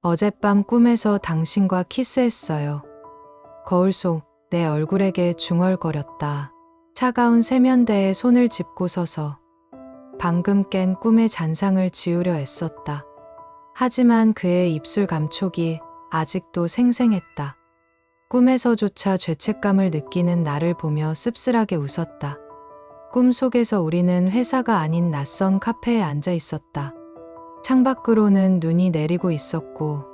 어젯밤 꿈에서 당신과 키스했어요. 거울 속 내 얼굴에게 중얼거렸다. 차가운 세면대에 손을 짚고 서서 방금 깬 꿈의 잔상을 지우려 애썼다. 하지만 그의 입술 감촉이 아직도 생생했다. 꿈에서조차 죄책감을 느끼는 나를 보며 씁쓸하게 웃었다. 꿈속에서 우리는 회사가 아닌 낯선 카페에 앉아 있었다. 창밖으로는 눈이 내리고 있었고,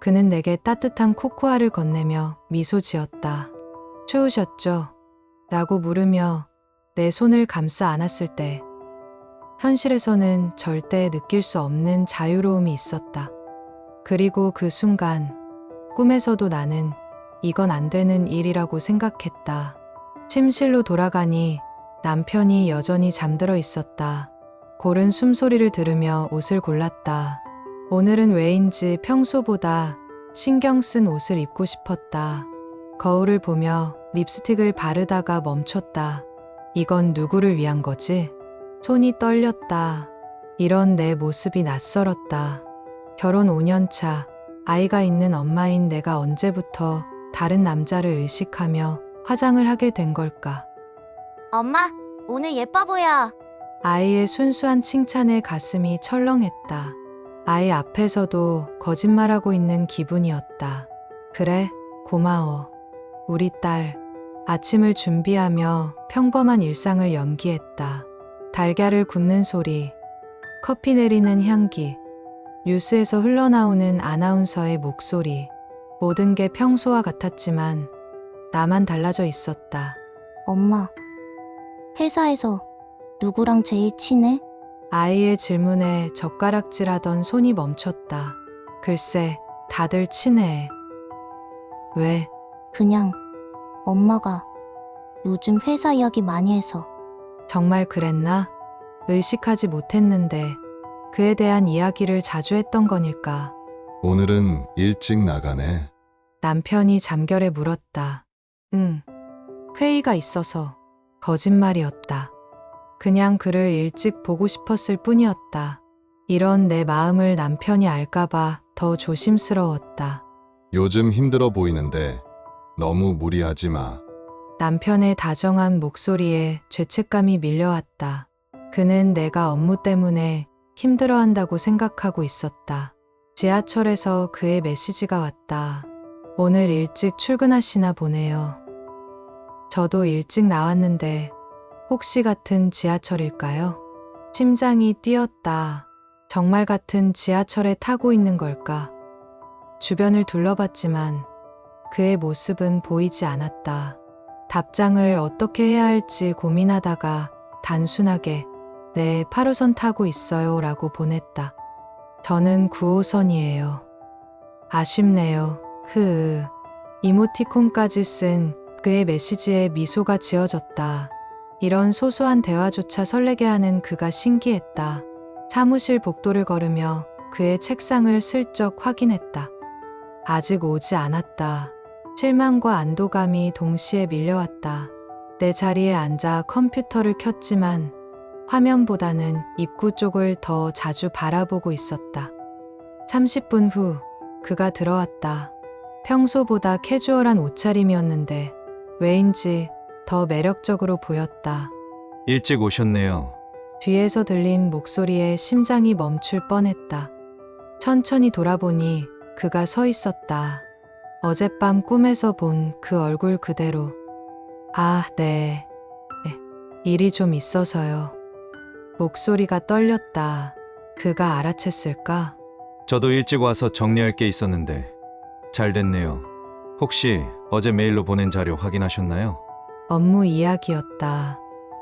그는 내게 따뜻한 코코아를 건네며 미소 지었다. 추우셨죠? 라고 물으며 내 손을 감싸 안았을 때, 현실에서는 절대 느낄 수 없는 자유로움이 있었다. 그리고 그 순간, 꿈에서도 나는 이건 안 되는 일이라고 생각했다. 침실로 돌아가니 남편이 여전히 잠들어 있었다. 고른 숨소리를 들으며 옷을 골랐다. 오늘은 왜인지 평소보다 신경 쓴 옷을 입고 싶었다. 거울을 보며 립스틱을 바르다가 멈췄다. 이건 누구를 위한 거지? 손이 떨렸다. 이런 내 모습이 낯설었다. 결혼 5년 차, 아이가 있는 엄마인 내가 언제부터 다른 남자를 의식하며 화장을 하게 된 걸까? 엄마, 오늘 예뻐 보여. 아이의 순수한 칭찬에 가슴이 철렁했다. 아이 앞에서도 거짓말하고 있는 기분이었다. 그래, 고마워. 우리 딸. 아침을 준비하며 평범한 일상을 연기했다. 달걀을 굽는 소리, 커피 내리는 향기, 뉴스에서 흘러나오는 아나운서의 목소리. 모든 게 평소와 같았지만 나만 달라져 있었다. 엄마, 회사에서 누구랑 제일 친해? 아이의 질문에 젓가락질하던 손이 멈췄다. 글쎄, 다들 친해. 왜? 그냥 엄마가 요즘 회사 이야기 많이 해서 정말 그랬나? 의식하지 못했는데 그에 대한 이야기를 자주 했던 거닐까? 오늘은 일찍 나가네. 남편이 잠결에 물었다. 응. 회의가 있어서 거짓말이었다. 그냥 그를 일찍 보고 싶었을 뿐이었다. 이런 내 마음을 남편이 알까봐 더 조심스러웠다. 요즘 힘들어 보이는데 너무 무리하지 마. 남편의 다정한 목소리에 죄책감이 밀려왔다. 그는 내가 업무 때문에 힘들어한다고 생각하고 있었다. 지하철에서 그의 메시지가 왔다. 오늘 일찍 출근하시나 보네요. 저도 일찍 나왔는데 혹시 같은 지하철일까요? 심장이 뛰었다. 정말 같은 지하철에 타고 있는 걸까? 주변을 둘러봤지만 그의 모습은 보이지 않았다. 답장을 어떻게 해야 할지 고민하다가 단순하게 네, 8호선 타고 있어요 라고 보냈다. 저는 9호선이에요. 아쉽네요. 흐. 이모티콘까지 쓴 그의 메시지에 미소가 지어졌다. 이런 소소한 대화조차 설레게 하는 그가 신기했다. 사무실 복도를 걸으며 그의 책상을 슬쩍 확인했다. 아직 오지 않았다. 실망과 안도감이 동시에 밀려왔다. 내 자리에 앉아 컴퓨터를 켰지만 화면보다는 입구 쪽을 더 자주 바라보고 있었다. 30분 후 그가 들어왔다. 평소보다 캐주얼한 옷차림이었는데 왜인지 더 매력적으로 보였다. 일찍 오셨네요. 뒤에서 들린 목소리에 심장이 멈출 뻔했다. 천천히 돌아보니 그가 서 있었다. 어젯밤 꿈에서 본 그 얼굴 그대로. 아, 네. 네. 일이 좀 있어서요. 목소리가 떨렸다. 그가 알아챘을까? 저도 일찍 와서 정리할 게 있었는데 잘 됐네요. 혹시 어제 메일로 보낸 자료 확인하셨나요? 업무 이야기였다.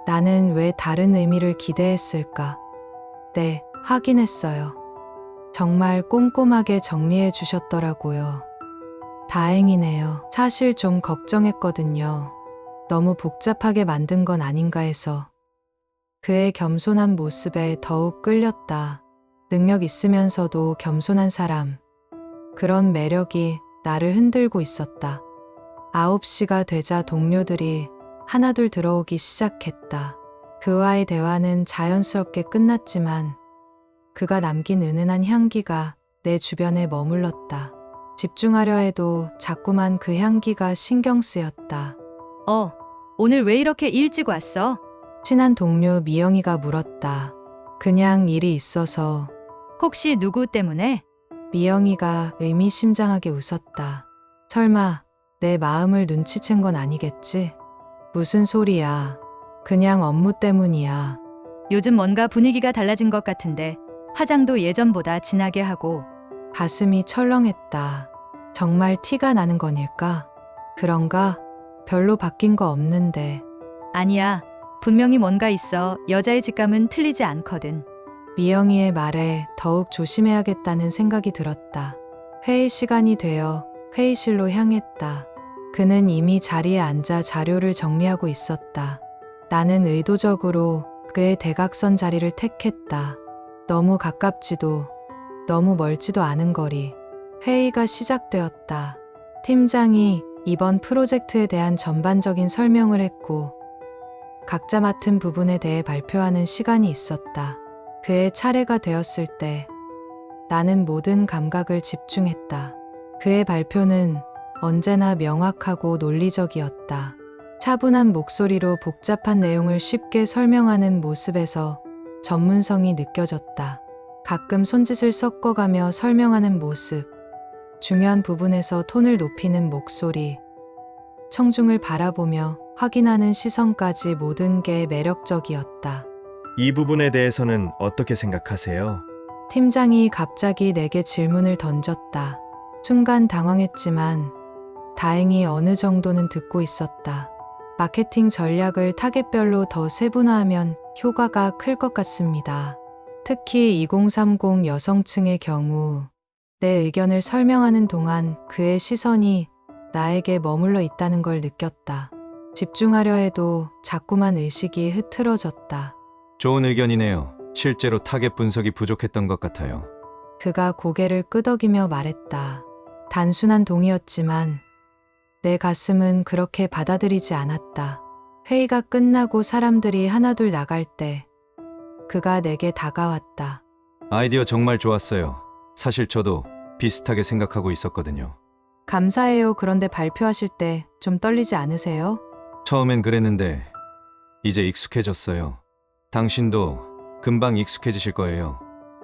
나는 왜 다른 의미를 기대했을까? 네, 확인했어요. 정말 꼼꼼하게 정리해 주셨더라고요. 다행이네요. 사실 좀 걱정했거든요. 너무 복잡하게 만든 건 아닌가 해서. 그의 겸손한 모습에 더욱 끌렸다. 능력 있으면서도 겸손한 사람. 그런 매력이 나를 흔들고 있었다. 9시가 되자 동료들이 하나둘 들어오기 시작했다. 그와의 대화는 자연스럽게 끝났지만 그가 남긴 은은한 향기가 내 주변에 머물렀다. 집중하려 해도 자꾸만 그 향기가 신경 쓰였다. 어, 오늘 왜 이렇게 일찍 왔어? 친한 동료 미영이가 물었다. 그냥 일이 있어서 혹시 누구 때문에? 미영이가 의미심장하게 웃었다. 설마 내 마음을 눈치챈 건 아니겠지? 무슨 소리야. 그냥 업무 때문이야. 요즘 뭔가 분위기가 달라진 것 같은데 화장도 예전보다 진하게 하고 가슴이 철렁했다. 정말 티가 나는 건일까? 그런가? 별로 바뀐 거 없는데. 아니야. 분명히 뭔가 있어. 여자의 직감은 틀리지 않거든. 미영이의 말에 더욱 조심해야겠다는 생각이 들었다. 회의 시간이 되어 회의실로 향했다. 그는 이미 자리에 앉아 자료를 정리하고 있었다. 나는 의도적으로 그의 대각선 자리를 택했다. 너무 가깝지도 너무 멀지도 않은 거리. 회의가 시작되었다. 팀장이 이번 프로젝트에 대한 전반적인 설명을 했고, 각자 맡은 부분에 대해 발표하는 시간이 있었다. 그의 차례가 되었을 때 나는 모든 감각을 집중했다. 그의 발표는 언제나 명확하고 논리적이었다. 차분한 목소리로 복잡한 내용을 쉽게 설명하는 모습에서 전문성이 느껴졌다. 가끔 손짓을 섞어가며 설명하는 모습, 중요한 부분에서 톤을 높이는 목소리, 청중을 바라보며 확인하는 시선까지 모든 게 매력적이었다. 이 부분에 대해서는 어떻게 생각하세요? 팀장이 갑자기 내게 질문을 던졌다. 순간 당황했지만 다행히 어느 정도는 듣고 있었다. 마케팅 전략을 타겟별로 더 세분화하면 효과가 클 것 같습니다. 특히 2030 여성층의 경우 내 의견을 설명하는 동안 그의 시선이 나에게 머물러 있다는 걸 느꼈다. 집중하려 해도 자꾸만 의식이 흐트러졌다. 좋은 의견이네요. 실제로 타겟 분석이 부족했던 것 같아요. 그가 고개를 끄덕이며 말했다. 단순한 동의였지만 내 가슴은 그렇게 받아들이지 않았다. 회의가 끝나고 사람들이 하나둘 나갈 때 그가 내게 다가왔다. 아이디어 정말 좋았어요. 사실 저도 비슷하게 생각하고 있었거든요. 감사해요. 그런데 발표하실 때 좀 떨리지 않으세요? 처음엔 그랬는데 이제 익숙해졌어요. 당신도 금방 익숙해지실 거예요.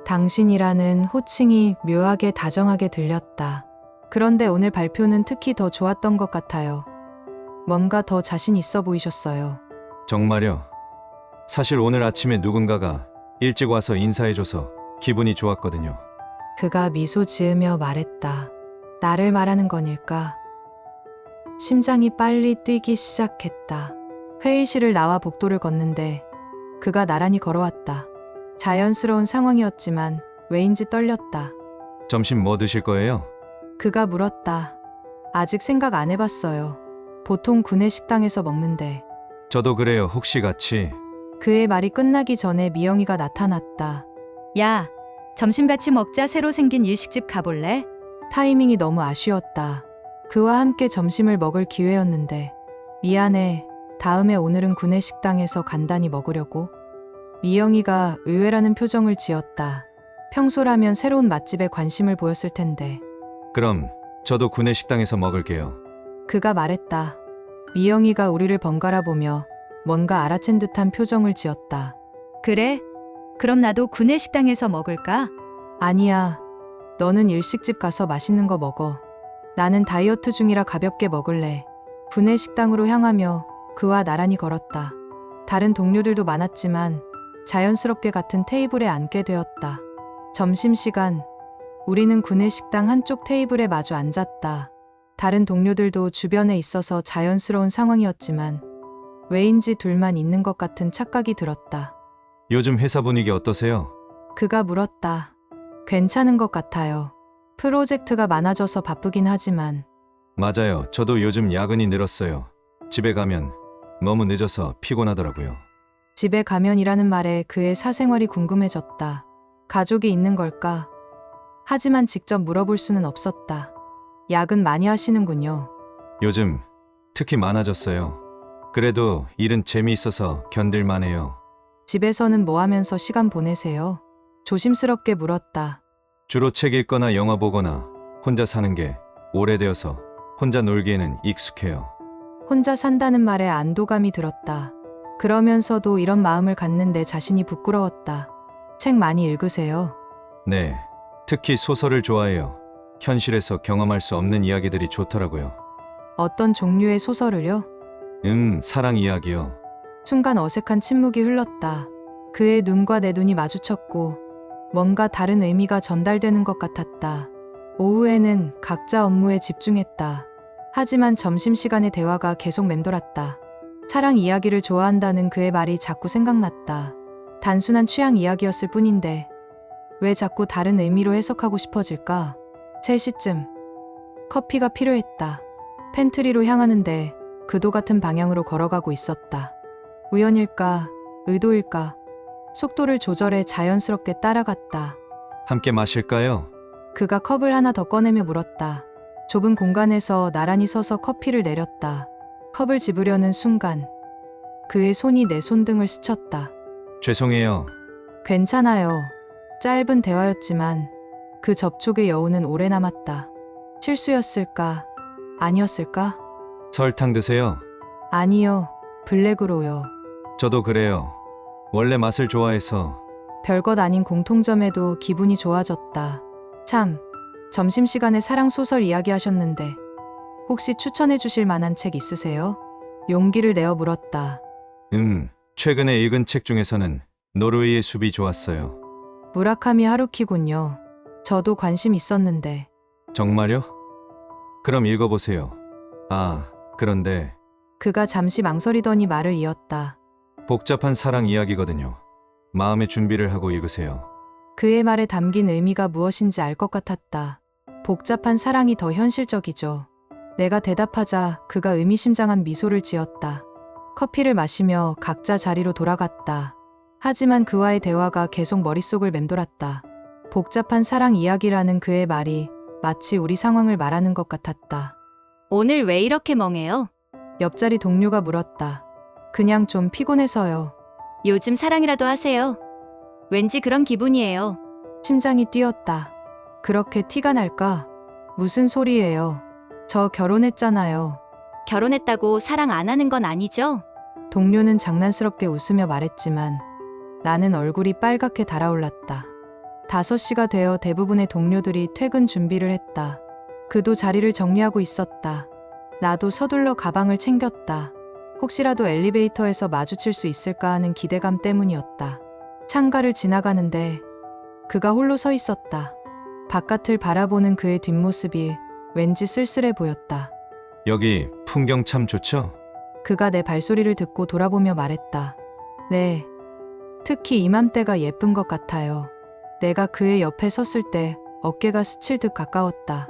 당신이라는 호칭이 묘하게 다정하게 들렸다. 그런데 오늘 발표는 특히 더 좋았던 것 같아요. 뭔가 더 자신 있어 보이셨어요. 정말요? 사실 오늘 아침에 누군가가 일찍 와서 인사해줘서 기분이 좋았거든요. 그가 미소 지으며 말했다. 나를 말하는 건일까? 심장이 빨리 뛰기 시작했다. 회의실을 나와 복도를 걷는데 그가 나란히 걸어왔다. 자연스러운 상황이었지만 왜인지 떨렸다. 점심 뭐 드실 거예요? 그가 물었다. 아직 생각 안 해봤어요. 보통 구내식당에서 먹는데 저도 그래요. 혹시 같이 그의 말이 끝나기 전에 미영이가 나타났다. 야, 점심 같이 먹자. 새로 생긴 일식집 가볼래? 타이밍이 너무 아쉬웠다. 그와 함께 점심을 먹을 기회였는데. 미안해. 다음에 오늘은 구내식당에서 간단히 먹으려고. 미영이가 의외라는 표정을 지었다. 평소라면 새로운 맛집에 관심을 보였을 텐데. 그럼 저도 구내 식당에서 먹을게요. 그가 말했다. 미영이가 우리를 번갈아 보며 뭔가 알아챈 듯한 표정을 지었다. 그래? 그럼 나도 구내 식당에서 먹을까? 아니야. 너는 일식집 가서 맛있는 거 먹어. 나는 다이어트 중이라 가볍게 먹을래. 구내 식당으로 향하며 그와 나란히 걸었다. 다른 동료들도 많았지만 자연스럽게 같은 테이블에 앉게 되었다. 점심시간, 우리는 구내 식당 한쪽 테이블에 마주 앉았다. 다른 동료들도 주변에 있어서 자연스러운 상황이었지만 왜인지 둘만 있는 것 같은 착각이 들었다. 요즘 회사 분위기 어떠세요? 그가 물었다. 괜찮은 것 같아요. 프로젝트가 많아져서 바쁘긴 하지만 맞아요. 저도 요즘 야근이 늘었어요. 집에 가면 너무 늦어서 피곤하더라고요. 집에 가면이라는 말에 그의 사생활이 궁금해졌다. 가족이 있는 걸까? 하지만 직접 물어볼 수는 없었다. 야근 많이 하시는군요. 요즘 특히 많아졌어요. 그래도 일은 재미있어서 견딜만 해요. 집에서는 뭐 하면서 시간 보내세요? 조심스럽게 물었다. 주로 책 읽거나 영화 보거나 혼자 사는 게 오래되어서 혼자 놀기에는 익숙해요. 혼자 산다는 말에 안도감이 들었다. 그러면서도 이런 마음을 갖는 내 자신이 부끄러웠다. 책 많이 읽으세요. 네. 특히 소설을 좋아해요. 현실에서 경험할 수 없는 이야기들이 좋더라고요. 어떤 종류의 소설을요? 음, 사랑 이야기요. 순간 어색한 침묵이 흘렀다. 그의 눈과 내 눈이 마주쳤고 뭔가 다른 의미가 전달되는 것 같았다. 오후에는 각자 업무에 집중했다. 하지만 점심시간의 대화가 계속 맴돌았다. 사랑 이야기를 좋아한다는 그의 말이 자꾸 생각났다. 단순한 취향 이야기였을 뿐인데 왜 자꾸 다른 의미로 해석하고 싶어질까? 3시쯤 커피가 필요했다. 팬트리로 향하는데 그도 같은 방향으로 걸어가고 있었다. 우연일까, 의도일까, 속도를 조절해 자연스럽게 따라갔다. 함께 마실까요? 그가 컵을 하나 더 꺼내며 물었다. 좁은 공간에서 나란히 서서 커피를 내렸다. 컵을 집으려는 순간, 그의 손이 내 손등을 스쳤다. 죄송해요. 괜찮아요. 짧은 대화였지만 그 접촉의 여운은 오래 남았다. 실수였을까? 아니었을까? 설탕 드세요. 아니요. 블랙으로요. 저도 그래요. 원래 맛을 좋아해서 별것 아닌 공통점에도 기분이 좋아졌다. 참, 점심시간에 사랑소설 이야기 하셨는데, 혹시 추천해 주실 만한 책 있으세요? 용기를 내어 물었다. 음, 최근에 읽은 책 중에서는 노르웨이의 숲이 좋았어요. 무라카미 하루키군요. 저도 관심 있었는데, 정말요? 그럼 읽어보세요. 아, 그런데 그가 잠시 망설이더니 말을 이었다. 복잡한 사랑 이야기거든요. 마음의 준비를 하고 읽으세요. 그의 말에 담긴 의미가 무엇인지 알 것 같았다. 복잡한 사랑이 더 현실적이죠. 내가 대답하자 그가 의미심장한 미소를 지었다. 커피를 마시며 각자 자리로 돌아갔다. 하지만 그와의 대화가 계속 머릿속을 맴돌았다. 복잡한 사랑 이야기라는 그의 말이 마치 우리 상황을 말하는 것 같았다. 오늘 왜 이렇게 멍해요? 옆자리 동료가 물었다. 그냥 좀 피곤해서요. 요즘 사랑이라도 하세요. 왠지 그런 기분이에요. 심장이 뛰었다. 그렇게 티가 날까? 무슨 소리예요? 저 결혼했잖아요. 결혼했다고 사랑 안 하는 건 아니죠? 동료는 장난스럽게 웃으며 말했지만 나는 얼굴이 빨갛게 달아올랐다. 5시가 되어 대부분의 동료들이 퇴근 준비를 했다. 그도 자리를 정리하고 있었다. 나도 서둘러 가방을 챙겼다. 혹시라도 엘리베이터에서 마주칠 수 있을까 하는 기대감 때문이었다. 창가를 지나가는데 그가 홀로 서 있었다. 바깥을 바라보는 그의 뒷모습이 왠지 쓸쓸해 보였다. 여기 풍경 참 좋죠? 그가 내 발소리를 듣고 돌아보며 말했다. 네. 특히 이맘때가 예쁜 것 같아요. 내가 그의 옆에 섰을 때 어깨가 스칠 듯 가까웠다.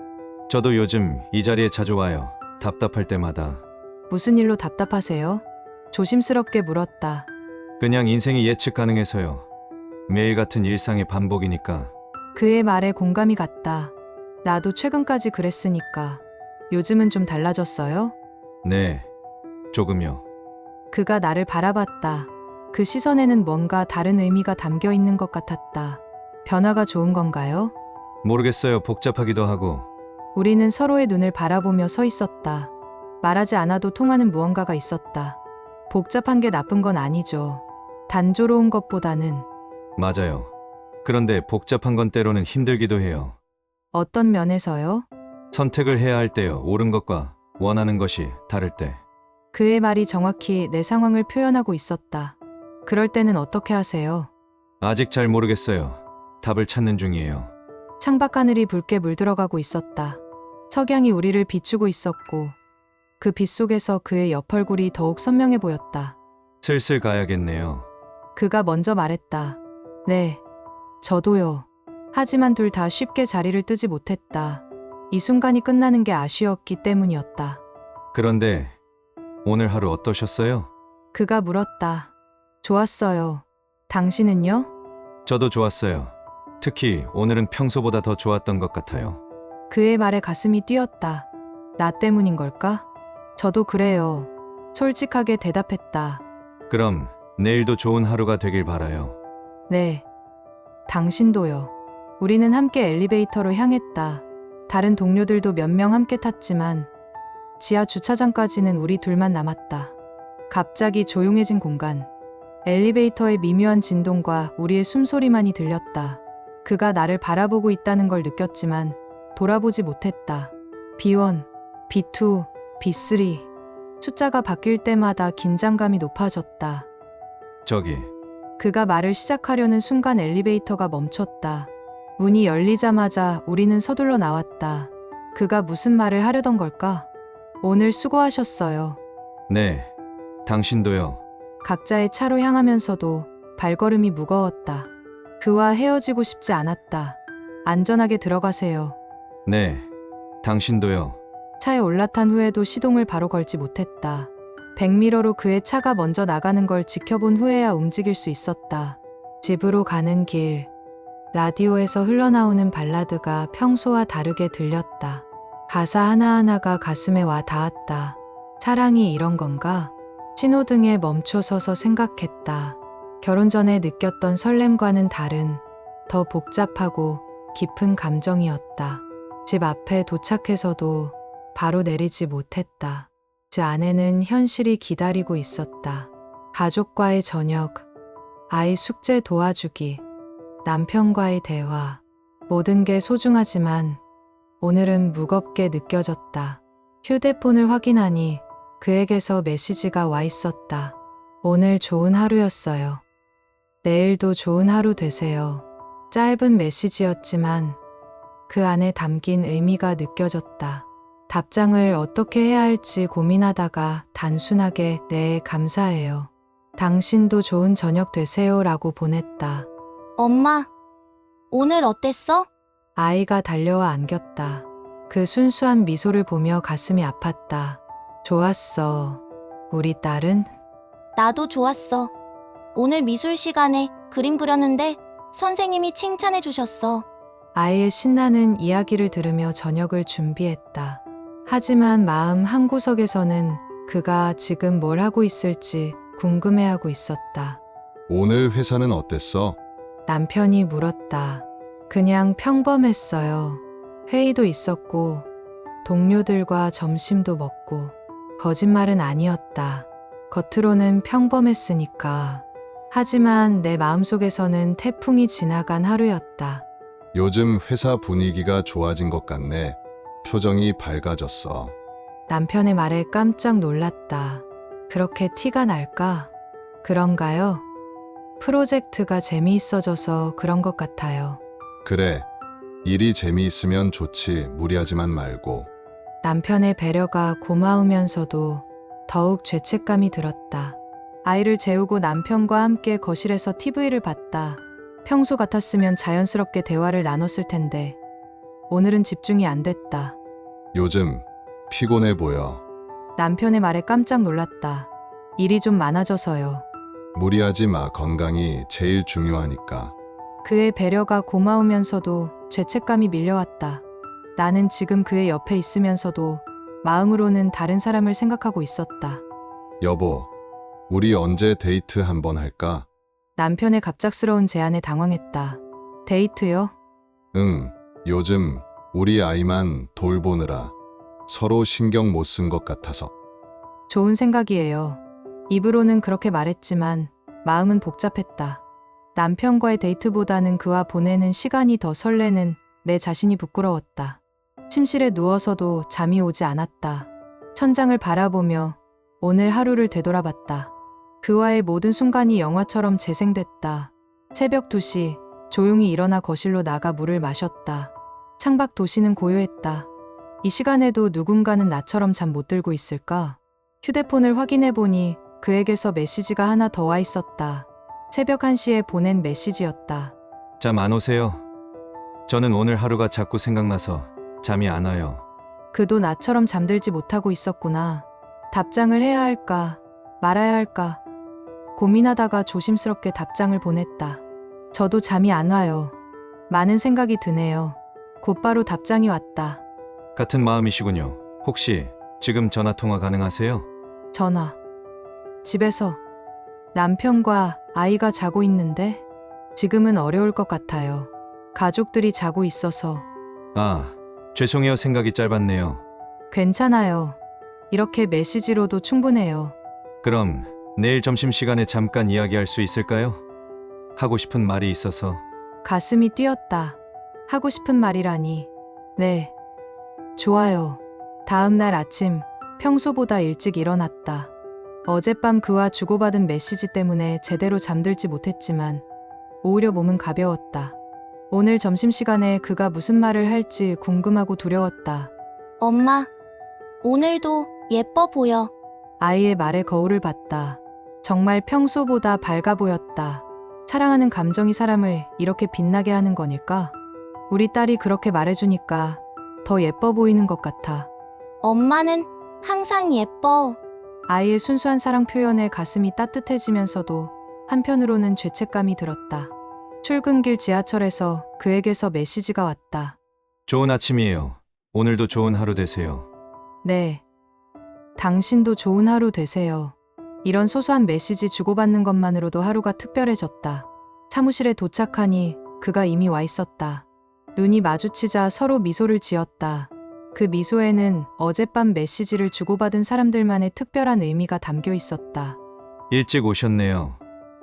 저도 요즘 이 자리에 자주 와요. 답답할 때마다. 무슨 일로 답답하세요? 조심스럽게 물었다. 그냥 인생이 예측 가능해서요. 매일 같은 일상의 반복이니까. 그의 말에 공감이 갔다. 나도 최근까지 그랬으니까. 요즘은 좀 달라졌어요? 네. 조금요. 그가 나를 바라봤다. 그 시선에는 뭔가 다른 의미가 담겨 있는 것 같았다. 변화가 좋은 건가요? 모르겠어요. 복잡하기도 하고. 우리는 서로의 눈을 바라보며 서 있었다. 말하지 않아도 통하는 무언가가 있었다. 복잡한 게 나쁜 건 아니죠. 단조로운 것보다는 맞아요. 그런데 복잡한 건 때로는 힘들기도 해요. 어떤 면에서요? 선택을 해야 할 때요. 옳은 것과 원하는 것이 다를 때. 그의 말이 정확히 내 상황을 표현하고 있었다. 그럴 때는 어떻게 하세요? 아직 잘 모르겠어요. 답을 찾는 중이에요. 창밖 하늘이 붉게 물들어가고 있었다. 석양이 우리를 비추고 있었고 그 빛 속에서 그의 옆얼굴이 더욱 선명해 보였다. 슬슬 가야겠네요. 그가 먼저 말했다. 네, 저도요. 하지만 둘 다 쉽게 자리를 뜨지 못했다. 이 순간이 끝나는 게 아쉬웠기 때문이었다. 그런데 오늘 하루 어떠셨어요? 그가 물었다. 좋았어요. 당신은요? 저도 좋았어요. 특히 오늘은 평소보다 더 좋았던 것 같아요. 그의 말에 가슴이 뛰었다. 나 때문인 걸까? 저도 그래요. 솔직하게 대답했다. 그럼 내일도 좋은 하루가 되길 바라요. 네. 당신도요. 우리는 함께 엘리베이터로 향했다. 다른 동료들도 몇 명 함께 탔지만 지하 주차장까지는 우리 둘만 남았다. 갑자기 조용해진 공간. 엘리베이터의 미묘한 진동과 우리의 숨소리만이 들렸다. 그가 나를 바라보고 있다는 걸 느꼈지만 돌아보지 못했다. B1, B2, B3. 숫자가 바뀔 때마다 긴장감이 높아졌다. 저기, 그가 말을 시작하려는 순간 엘리베이터가 멈췄다. 문이 열리자마자 우리는 서둘러 나왔다. 그가 무슨 말을 하려던 걸까? 오늘 수고하셨어요. 네, 당신도요. 각자의 차로 향하면서도 발걸음이 무거웠다. 그와 헤어지고 싶지 않았다. 안전하게 들어가세요. 네, 당신도요. 차에 올라탄 후에도 시동을 바로 걸지 못했다. 백미러로 그의 차가 먼저 나가는 걸 지켜본 후에야 움직일 수 있었다. 집으로 가는 길. 라디오에서 흘러나오는 발라드가 평소와 다르게 들렸다. 가사 하나하나가 가슴에 와 닿았다. 사랑이 이런 건가? 신호등에 멈춰 서서 생각했다. 결혼 전에 느꼈던 설렘과는 다른, 더 복잡하고 깊은 감정이었다. 집 앞에 도착해서도 바로 내리지 못했다. 그 안에는 현실이 기다리고 있었다. 가족과의 저녁, 아이 숙제 도와주기, 남편과의 대화. 모든 게 소중하지만 오늘은 무겁게 느껴졌다. 휴대폰을 확인하니 그에게서 메시지가 와 있었다. 오늘 좋은 하루였어요. 내일도 좋은 하루 되세요. 짧은 메시지였지만 그 안에 담긴 의미가 느껴졌다. 답장을 어떻게 해야 할지 고민하다가 단순하게 네, 감사해요. 당신도 좋은 저녁 되세요 라고 보냈다. 엄마, 오늘 어땠어? 아이가 달려와 안겼다. 그 순수한 미소를 보며 가슴이 아팠다. 좋았어. 우리 딸은? 나도 좋았어. 오늘 미술 시간에 그림 그렸는데 선생님이 칭찬해 주셨어. 아이의 신나는 이야기를 들으며 저녁을 준비했다. 하지만 마음 한구석에서는 그가 지금 뭘 하고 있을지 궁금해하고 있었다. 오늘 회사는 어땠어? 남편이 물었다. 그냥 평범했어요. 회의도 있었고, 동료들과 점심도 먹고, 거짓말은 아니었다. 겉으로는 평범했으니까. 하지만 내 마음속에서는 태풍이 지나간 하루였다. 요즘 회사 분위기가 좋아진 것 같네. 표정이 밝아졌어. 남편의 말에 깜짝 놀랐다. 그렇게 티가 날까? 그런가요? 프로젝트가 재미있어져서 그런 것 같아요. 그래. 일이 재미있으면 좋지. 무리하지만 말고. 남편의 배려가 고마우면서도 더욱 죄책감이 들었다. 아이를 재우고 남편과 함께 거실에서 TV를 봤다. 평소 같았으면 자연스럽게 대화를 나눴을 텐데 오늘은 집중이 안 됐다. 요즘 피곤해 보여. 남편의 말에 깜짝 놀랐다. 일이 좀 많아져서요. 무리하지 마. 건강이 제일 중요하니까. 그의 배려가 고마우면서도 죄책감이 밀려왔다. 나는 지금 그의 옆에 있으면서도 마음으로는 다른 사람을 생각하고 있었다. 여보, 우리 언제 데이트 한번 할까? 남편의 갑작스러운 제안에 당황했다. 데이트요? 응, 요즘 우리 아이만 돌보느라 서로 신경 못 쓴 것 같아서. 좋은 생각이에요. 입으로는 그렇게 말했지만 마음은 복잡했다. 남편과의 데이트보다는 그와 보내는 시간이 더 설레는 내 자신이 부끄러웠다. 침실에 누워서도 잠이 오지 않았다. 천장을 바라보며 오늘 하루를 되돌아봤다. 그와의 모든 순간이 영화처럼 재생됐다. 새벽 2시 조용히 일어나 거실로 나가 물을 마셨다. 창밖 도시는 고요했다. 이 시간에도 누군가는 나처럼 잠 못 들고 있을까? 휴대폰을 확인해 보니 그에게서 메시지가 하나 더 와 있었다. 새벽 1시에 보낸 메시지였다. 잠 안 오세요? 저는 오늘 하루가 자꾸 생각나서 잠이 안 와요. 그도 나처럼 잠들지 못하고 있었구나. 답장을 해야 할까, 말아야 할까. 고민하다가 조심스럽게 답장을 보냈다. 저도 잠이 안 와요. 많은 생각이 드네요. 곧바로 답장이 왔다. 같은 마음이시군요. 혹시 지금 전화 통화 가능하세요? 전화. 집에서 남편과 아이가 자고 있는데 지금은 어려울 것 같아요. 가족들이 자고 있어서. 아, 죄송해요. 생각이 짧았네요. 괜찮아요. 이렇게 메시지로도 충분해요. 그럼 내일 점심시간에 잠깐 이야기할 수 있을까요? 하고 싶은 말이 있어서 가슴이 뛰었다. 하고 싶은 말이라니. 네. 좋아요. 다음 날 아침, 평소보다 일찍 일어났다. 어젯밤 그와 주고받은 메시지 때문에 제대로 잠들지 못했지만, 오히려 몸은 가벼웠다. 오늘 점심시간에 그가 무슨 말을 할지 궁금하고 두려웠다. 엄마, 오늘도 예뻐 보여. 아이의 말에 거울을 봤다. 정말 평소보다 밝아 보였다. 사랑하는 감정이 사람을 이렇게 빛나게 하는 거닐까? 우리 딸이 그렇게 말해주니까 더 예뻐 보이는 것 같아. 엄마는 항상 예뻐. 아이의 순수한 사랑 표현에 가슴이 따뜻해지면서도 한편으로는 죄책감이 들었다. 출근길 지하철에서 그에게서 메시지가 왔다. 좋은 아침이에요. 오늘도 좋은 하루 되세요. 네. 당신도 좋은 하루 되세요. 이런 소소한 메시지 주고받는 것만으로도 하루가 특별해졌다. 사무실에 도착하니 그가 이미 와 있었다. 눈이 마주치자 서로 미소를 지었다. 그 미소에는 어젯밤 메시지를 주고받은 사람들만의 특별한 의미가 담겨 있었다. 일찍 오셨네요.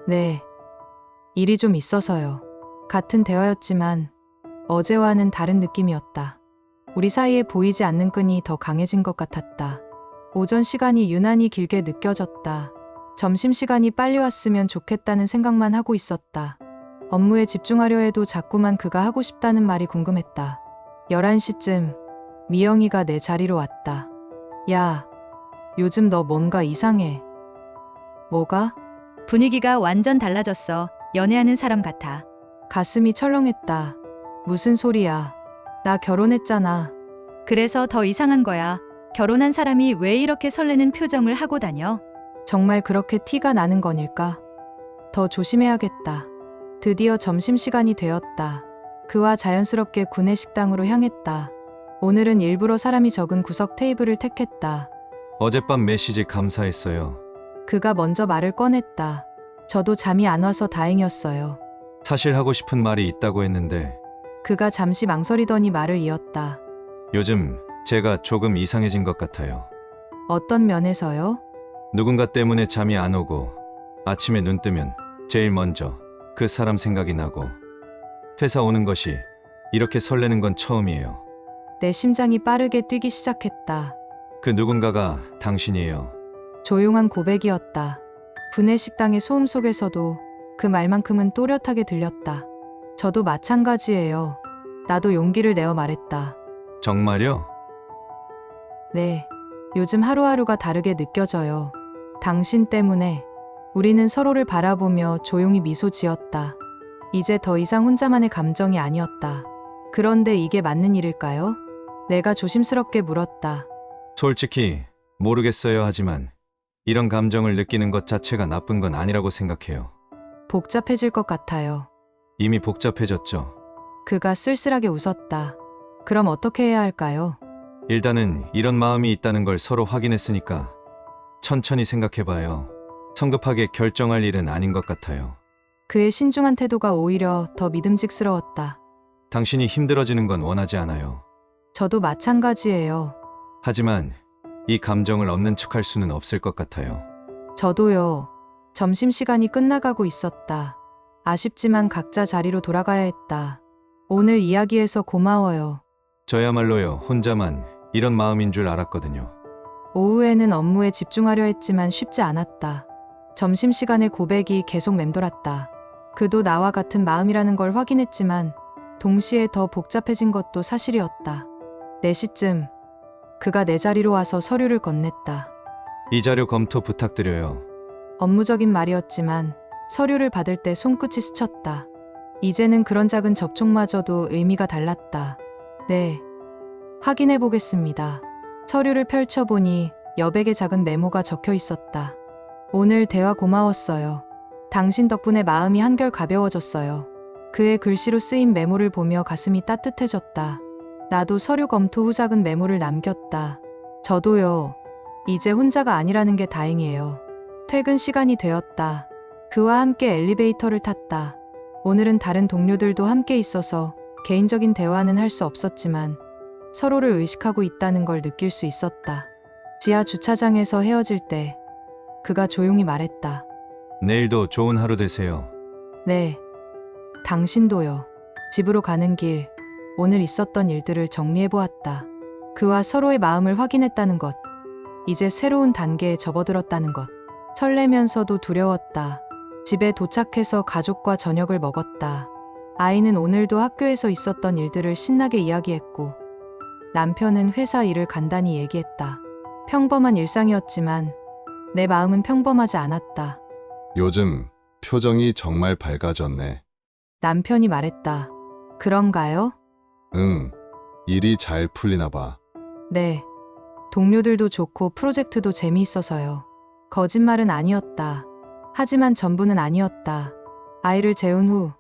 네. 일이 좀 있어서요. 같은 대화였지만 어제와는 다른 느낌이었다. 우리 사이에 보이지 않는 끈이 더 강해진 것 같았다. 오전 시간이 유난히 길게 느껴졌다. 점심 시간이 빨리 왔으면 좋겠다는 생각만 하고 있었다. 업무에 집중하려 해도 자꾸만 그가 하고 싶다는 말이 궁금했다. 11시쯤 미영이가 내 자리로 왔다. 야, 요즘 너 뭔가 이상해. 뭐가? 분위기가 완전 달라졌어. 연애하는 사람 같아. 가슴이 철렁했다. 무슨 소리야. 나 결혼했잖아. 그래서 더 이상한 거야. 결혼한 사람이 왜 이렇게 설레는 표정을 하고 다녀? 정말 그렇게 티가 나는 거닐까? 더 조심해야겠다. 드디어 점심시간이 되었다. 그와 자연스럽게 구내 식당으로 향했다. 오늘은 일부러 사람이 적은 구석 테이블을 택했다. 어젯밤 메시지 감사했어요. 그가 먼저 말을 꺼냈다. 저도 잠이 안 와서 다행이었어요. 사실 하고 싶은 말이 있다고 했는데 그가 잠시 망설이더니 말을 이었다. 요즘 제가 조금 이상해진 것 같아요. 어떤 면에서요? 누군가 때문에 잠이 안 오고 아침에 눈 뜨면 제일 먼저 그 사람 생각이 나고 회사 오는 것이 이렇게 설레는 건 처음이에요. 내 심장이 빠르게 뛰기 시작했다. 그 누군가가 당신이에요. 조용한 고백이었다. 분해 식당의 소음 속에서도 그 말만큼은 또렷하게 들렸다. 저도 마찬가지예요. 나도 용기를 내어 말했다. 정말요? 네. 요즘 하루하루가 다르게 느껴져요. 당신 때문에 우리는 서로를 바라보며 조용히 미소 지었다. 이제 더 이상 혼자만의 감정이 아니었다. 그런데 이게 맞는 일일까요? 내가 조심스럽게 물었다. 솔직히 모르겠어요 하지만 이런 감정을 느끼는 것 자체가 나쁜 건 아니라고 생각해요. 복잡해질 것 같아요. 이미 복잡해졌죠. 그가 쓸쓸하게 웃었다. 그럼 어떻게 해야 할까요? 일단은 이런 마음이 있다는 걸 서로 확인했으니까 천천히 생각해봐요. 성급하게 결정할 일은 아닌 것 같아요. 그의 신중한 태도가 오히려 더 믿음직스러웠다. 당신이 힘들어지는 건 원하지 않아요. 저도 마찬가지예요. 하지만 이 감정을 없는 척할 수는 없을 것 같아요. 저도요. 점심시간이 끝나가고 있었다. 아쉽지만 각자 자리로 돌아가야 했다. 오늘 이야기해서 고마워요. 저야말로요, 혼자만 이런 마음인 줄 알았거든요. 오후에는 업무에 집중하려 했지만 쉽지 않았다. 점심시간에 고백이 계속 맴돌았다. 그도 나와 같은 마음이라는 걸 확인했지만 동시에 더 복잡해진 것도 사실이었다. 4시쯤 그가 내 자리로 와서 서류를 건넸다. 이 자료 검토 부탁드려요. 업무적인 말이었지만 서류를 받을 때 손끝이 스쳤다. 이제는 그런 작은 접촉마저도 의미가 달랐다. 네. 확인해 보겠습니다. 서류를 펼쳐보니 여백의 작은 메모가 적혀 있었다. 오늘 대화 고마웠어요. 당신 덕분에 마음이 한결 가벼워졌어요. 그의 글씨로 쓰인 메모를 보며 가슴이 따뜻해졌다. 나도 서류 검토 후 작은 메모를 남겼다. 저도요. 이제 혼자가 아니라는 게 다행이에요. 퇴근 시간이 되었다. 그와 함께 엘리베이터를 탔다. 오늘은 다른 동료들도 함께 있어서 개인적인 대화는 할 수 없었지만 서로를 의식하고 있다는 걸 느낄 수 있었다. 지하 주차장에서 헤어질 때 그가 조용히 말했다. 내일도 좋은 하루 되세요. 네. 당신도요. 집으로 가는 길, 오늘 있었던 일들을 정리해 보았다. 그와 서로의 마음을 확인했다는 것. 이제 새로운 단계에 접어들었다는 것. 설레면서도 두려웠다. 집에 도착해서 가족과 저녁을 먹었다. 아이는 오늘도 학교에서 있었던 일들을 신나게 이야기했고, 남편은 회사 일을 간단히 얘기했다. 평범한 일상이었지만, 내 마음은 평범하지 않았다. 요즘 표정이 정말 밝아졌네. 남편이 말했다. 그런가요? 응. 일이 잘 풀리나 봐. 네. 동료들도 좋고 프로젝트도 재미있어서요. 거짓말은 아니었다. 하지만 전부는 아니었다. 아이를 재운 후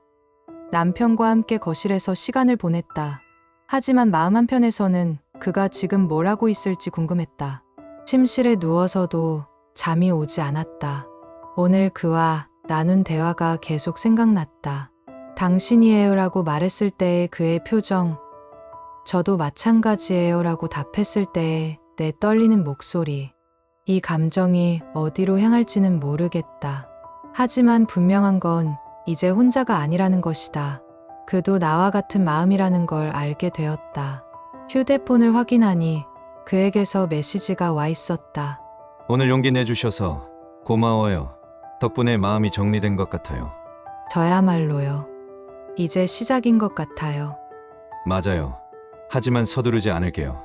남편과 함께 거실에서 시간을 보냈다. 하지만 마음 한편에서는 그가 지금 뭘 하고 있을지 궁금했다. 침실에 누워서도 잠이 오지 않았다. 오늘 그와 나눈 대화가 계속 생각났다. 당신이에요라고 말했을 때의 그의 표정, 저도 마찬가지예요라고 답했을 때의 내 떨리는 목소리. 이 감정이 어디로 향할지는 모르겠다. 하지만 분명한 건 이제 혼자가 아니라는 것이다. 그도 나와 같은 마음이라는 걸 알게 되었다. 휴대폰을 확인하니 그에게서 메시지가 와 있었다. 오늘 용기 내주셔서 고마워요. 덕분에 마음이 정리된 것 같아요. 저야말로요. 이제 시작인 것 같아요. 맞아요. 하지만 서두르지 않을게요.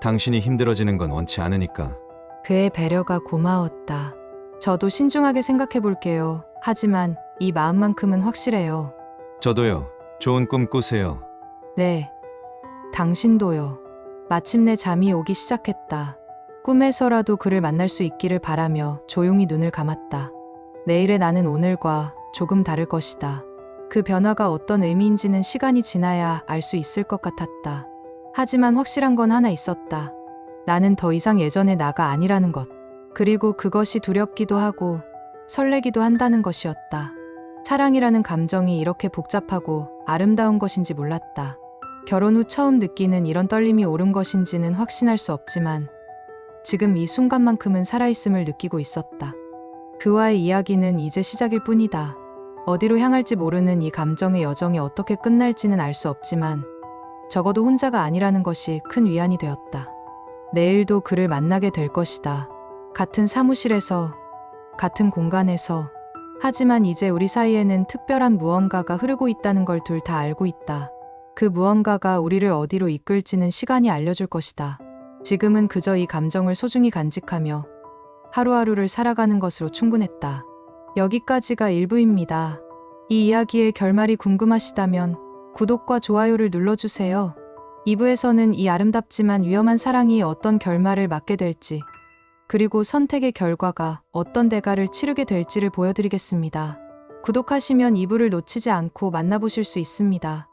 당신이 힘들어지는 건 원치 않으니까. 그의 배려가 고마웠다. 저도 신중하게 생각해 볼게요. 하지만 이 마음만큼은 확실해요. 저도요. 좋은 꿈 꾸세요. 네. 당신도요. 마침내 잠이 오기 시작했다. 꿈에서라도 그를 만날 수 있기를 바라며 조용히 눈을 감았다. 내일의 나는 오늘과 조금 다를 것이다. 그 변화가 어떤 의미인지는 시간이 지나야 알 수 있을 것 같았다. 하지만 확실한 건 하나 있었다. 나는 더 이상 예전의 나가 아니라는 것. 그리고 그것이 두렵기도 하고 설레기도 한다는 것이었다. 사랑이라는 감정이 이렇게 복잡하고 아름다운 것인지 몰랐다. 결혼 후 처음 느끼는 이런 떨림이 옳은 것인지는 확신할 수 없지만 지금 이 순간만큼은 살아있음을 느끼고 있었다. 그와의 이야기는 이제 시작일 뿐이다. 어디로 향할지 모르는 이 감정의 여정이 어떻게 끝날지는 알 수 없지만 적어도 혼자가 아니라는 것이 큰 위안이 되었다. 내일도 그를 만나게 될 것이다. 같은 사무실에서, 같은 공간에서. 하지만 이제 우리 사이에는 특별한 무언가가 흐르고 있다는 걸 둘 다 알고 있다. 그 무언가가 우리를 어디로 이끌지는 시간이 알려줄 것이다. 지금은 그저 이 감정을 소중히 간직하며 하루하루를 살아가는 것으로 충분했다. 여기까지가 일부입니다. 이 이야기의 결말이 궁금하시다면 구독과 좋아요를 눌러주세요. 2부에서는 이 아름답지만 위험한 사랑이 어떤 결말을 맞게 될지, 그리고 선택의 결과가 어떤 대가를 치르게 될지를 보여드리겠습니다. 구독하시면 2부를 놓치지 않고 만나보실 수 있습니다.